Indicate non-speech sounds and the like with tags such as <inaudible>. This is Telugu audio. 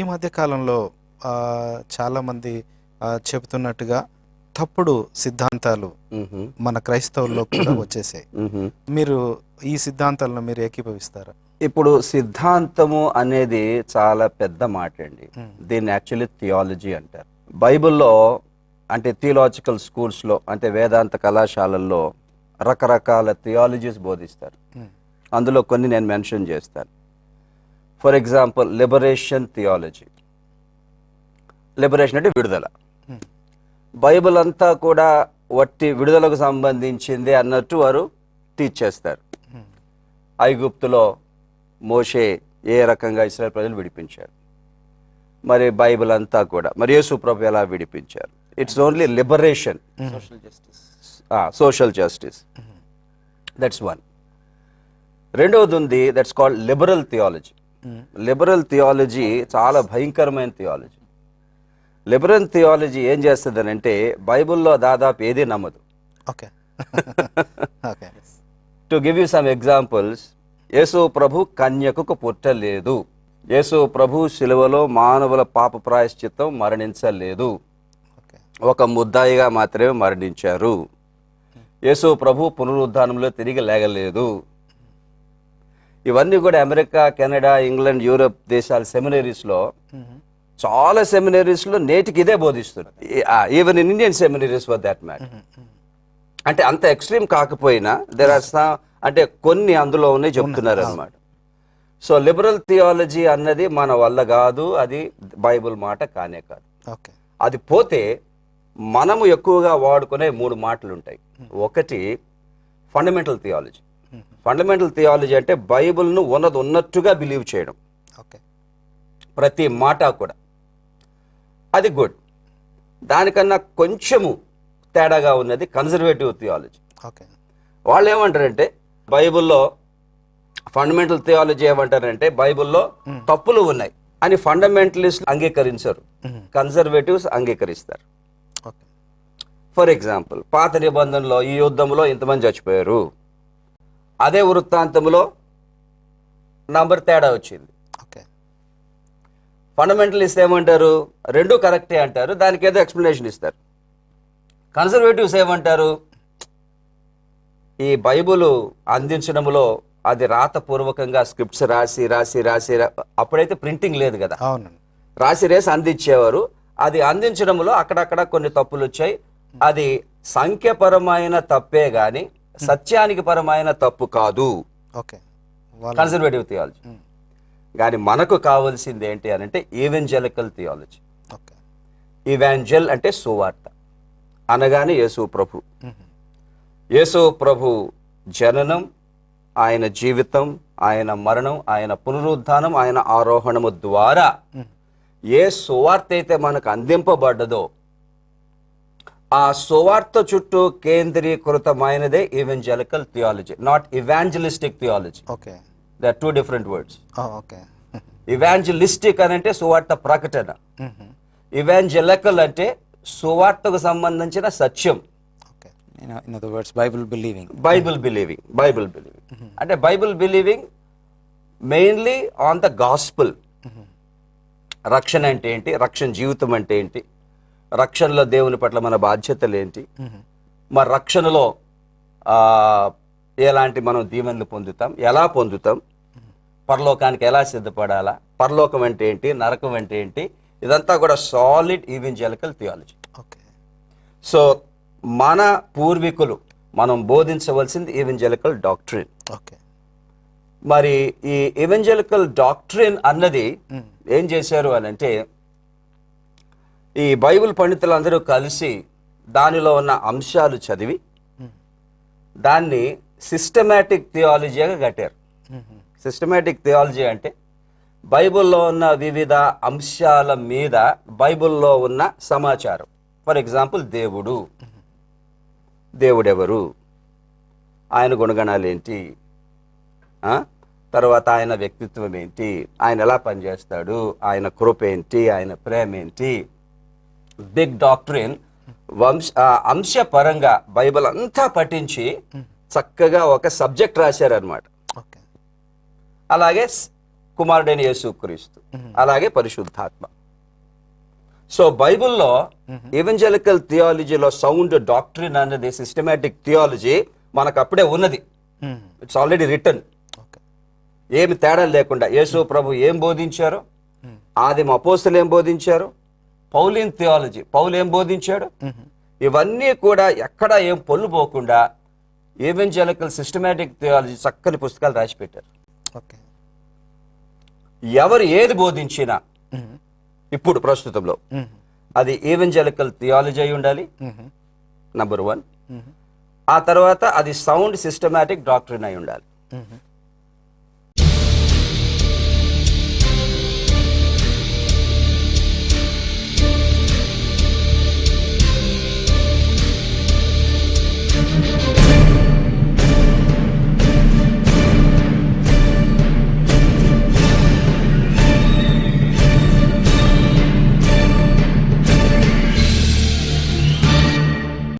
మధ్య కాలంలో చాలామంది చెబుతున్నట్టుగా తప్పుడు సిద్ధాంతాలు. మన క్రైస్తవుల్లో కూడా వచ్చేసాయి. మీరు ఈ సిద్ధాంతాలను మీరు ఏకీభవిస్తారా ఇప్పుడు సిద్ధాంతము అనేది చాలా పెద్ద మాట అండి. దీన్ని యాక్చువల్లీ థియాలజీ అంటారు బైబిల్లో అంటే థియలాజికల్ స్కూల్స్లో అంటే వేదాంత కళాశాలల్లో రకరకాల థియాలజీస్ బోధిస్తారు. అందులో కొన్ని నేను మెన్షన్ చేస్తాను for example liberation theology. Liberation అంటే విడుదల. బైబిల్ అంతా కూడా వట్టి విడుదలకు సంబంధించింది అన్నట్టు వారు టీచ్ చేస్తారు. ఐగుప్తులో మోషే ఏ రకంగా ఇస్రాయల్ ప్రజలు విడిపించారు? మరి బైబిల్ అంతా కూడా. మరి యేసు ప్రభు ఎలా విడిపించారు? It's only liberation social justice that's one రెండవది ఉంది that's called liberal theology. Liberal theology చాలా భయంకరమైన థియాలజీ. లిబరల్ థియాలజీ ఏం చేస్తుందనంటే బైబిల్లో దాదాపు ఏది నమ్మదు. Okay. <laughs> Okay. To give you some examples యేసు ప్రభు కన్యకకు పుట్టలేదు. యేసు ప్రభు శిలువలో మానవుల పాప ప్రాయశ్చిత్తం మరణించలేదు. ఒక ముద్దాయిగా మాత్రమే మరణించారు. యేసు ప్రభు పునరుద్ధానంలో తిరిగి లేగలేదు. ఇవన్నీ కూడా అమెరికా కెనడా ఇంగ్లాండ్ యూరప్ దేశాల సెమినరీస్లో. చాలా సెమినరీస్లో నేటికి ఇదే బోధిస్తుంది even in Indian seminaries for that matter. అంటే అంత ఎక్స్ట్రీమ్ కాకపోయినా దెర్ ఆర్ అంటే కొన్ని అందులో ఉన్నాయి చెప్తున్నారు అనమాట సో లిబరల్ థియాలజీ అన్నది మన వల్ల కాదు అది బైబిల్ మాట కానే కాదు. అది పోతే మనము ఎక్కువగా వాడుకునే మూడు మాటలు ఉంటాయి ఒకటి ఫండమెంటల్ థియాలజీ. ఫండమెంటల్ థియాలజీ అంటే బైబిల్ను ఉన్నది ఉన్నట్టుగా బిలీవ్ చేయడం. ఓకే. ప్రతి మాట కూడా. అది గుడ్. దానికన్నా కొంచెము తేడాగా ఉన్నది కన్జర్వేటివ్ థియాలజీ. ఓకే. వాళ్ళు ఏమంటారంటే బైబిల్లో ఫండమెంటల్ థియాలజీ ఏమంటారంటే బైబిల్లో తప్పులు ఉన్నాయి అని ఫండమెంటలిస్ట్ అంగీకరించరు. కన్జర్వేటివ్స్ అంగీకరిస్తారు. ఓకే. ఫర్ ఎగ్జాంపుల్ పాత నిబంధనలో ఈ యుద్ధంలో ఇంతమంది చచ్చిపోయారు. అదే వృత్తాంతంలో నంబర్ తేడా వచ్చింది. ఓకే. ఫండమెంటలిస్ట్ ఏమంటారు? రెండు కరెక్టే అంటారు. దానికి ఏదో ఎక్స్ప్లెనేషన్ ఇస్తారు. కన్సర్వేటివ్స్ ఏమంటారు? ఈ బైబుల్ అందించడంలో అది రాతపూర్వకంగా స్క్రిప్ట్స్ రాసి రాసి రాసి అప్పుడైతే ప్రింటింగ్ లేదు కదా. అవునండి రాసి రేసి అందించేవారు. అది అందించడంలో అక్కడక్కడ కొన్ని తప్పులు వచ్చాయి. అది సంఖ్యపరమైన తప్పే గాని సత్యానికి పరమైన తప్పు కాదు. Conservative theology. కానీ మనకు కావాల్సింది ఏంటి అని అంటే ఈవెంజలికల్ థియాలజీ ఓకే. ఈవాంజల్ అంటే సువార్త. అనగానే యేసు ప్రభు. యేసు ప్రభు జననం ఆయన జీవితం ఆయన మరణం ఆయన పునరుద్ధానం ఆయన ఆరోహణము ద్వారా. ఏ సువార్త అయితే మనకు అందింపబడ్డదో ఆ సువార్త చుట్టూ కేంద్రీకృతమైనదే evangelical theology not evangelistic theology okay they are two different words okay evangelistic అని అంటే సువార్త ప్రకటన. ఇవాంజలికల్ అంటే సువార్తకు సంబంధించిన సత్యం. Words, Bible believing. Bible believing Bible believing అంటే Bible believing mainly on the gospel. రక్షణ అంటే ఏంటి? రక్షణ జీవితం అంటే ఏంటి? రక్షణలో దేవుని పట్ల మన బాధ్యతలు ఏంటి. మరి రక్షణలో ఎలాంటి మనం దీవెనలు పొందుతాం? ఎలా పొందుతాం? పరలోకానికి ఎలా సిద్ధపడాలా? పరలోకం అంటే ఏంటి? నరకం అంటే ఏంటి? ఇదంతా కూడా solid evangelical theology okay. So మన పూర్వీకులు మనం బోధించవలసింది ఈవెంజలికల్ డాక్ట్రిన్ ఓకే. మరి ఈ ఈవెంజలికల్ డాక్ట్రిన్ అన్నది. ఏం చేశారు అని అంటే ఈ బైబిల్ పండితులందరూ కలిసి దానిలో ఉన్న అంశాలు చదివి దాన్ని సిస్టమేటిక్ థియాలజీగా కట్టారు. సిస్టమేటిక్ థియాలజీ అంటే బైబిల్లో ఉన్న వివిధ అంశాల మీద బైబిల్లో ఉన్న సమాచారం. ఫర్ ఎగ్జాంపుల్ దేవుడు. దేవుడెవరు? ఆయన గుణగణాలు ఏంటి తర్వాత ఆయన వ్యక్తిత్వం ఏంటి ఆయన ఎలా పనిచేస్తాడు? ఆయన కృప ఏంటి? ఆయన ప్రేమ ఏంటి? బిగ్ డాక్టరీన్ వంశ అంశపరంగా బైబిల్ అంతా పఠించి చక్కగా ఒక సబ్జెక్ట్ రాశారనమాట ఓకే. అలాగే కుమారుడైన యేసుక్రీస్తు. అలాగే పరిశుద్ధాత్మ. సో బైబిల్లో ఎవెంజలికల్ థియాలజీలో సౌండ్ డాక్ట్రిన్ అనేది సిస్టమేటిక్ థియాలజీ మనకు అప్పుడే ఉన్నది. ఇట్స్ ఆల్రెడీ రిటర్న్ ఏమి తేడా లేకుండా యేసు ప్రభు ఏం బోధించారు? ఆదిమ అపోస్తులు ఏం బోధించారు? పౌలిన్ థియాలజీ పౌలు ఏం బోధించాడు. ఇవన్నీ కూడా ఎక్కడ ఏం పొల్లు పోకుండా ఏవెంజలికల్ సిస్టమేటిక్ థియాలజీ చక్కని పుస్తకాలు రాసి పెట్టారు ఓకే ఎవరు ఏది బోధించినా. ఇప్పుడు ప్రస్తుతంలో. అది ఏవెంజలికల్ థియాలజీ అయి ఉండాలి. Number one. ఆ తర్వాత అది సౌండ్ సిస్టమేటిక్ డాక్టరీన్ అయి ఉండాలి.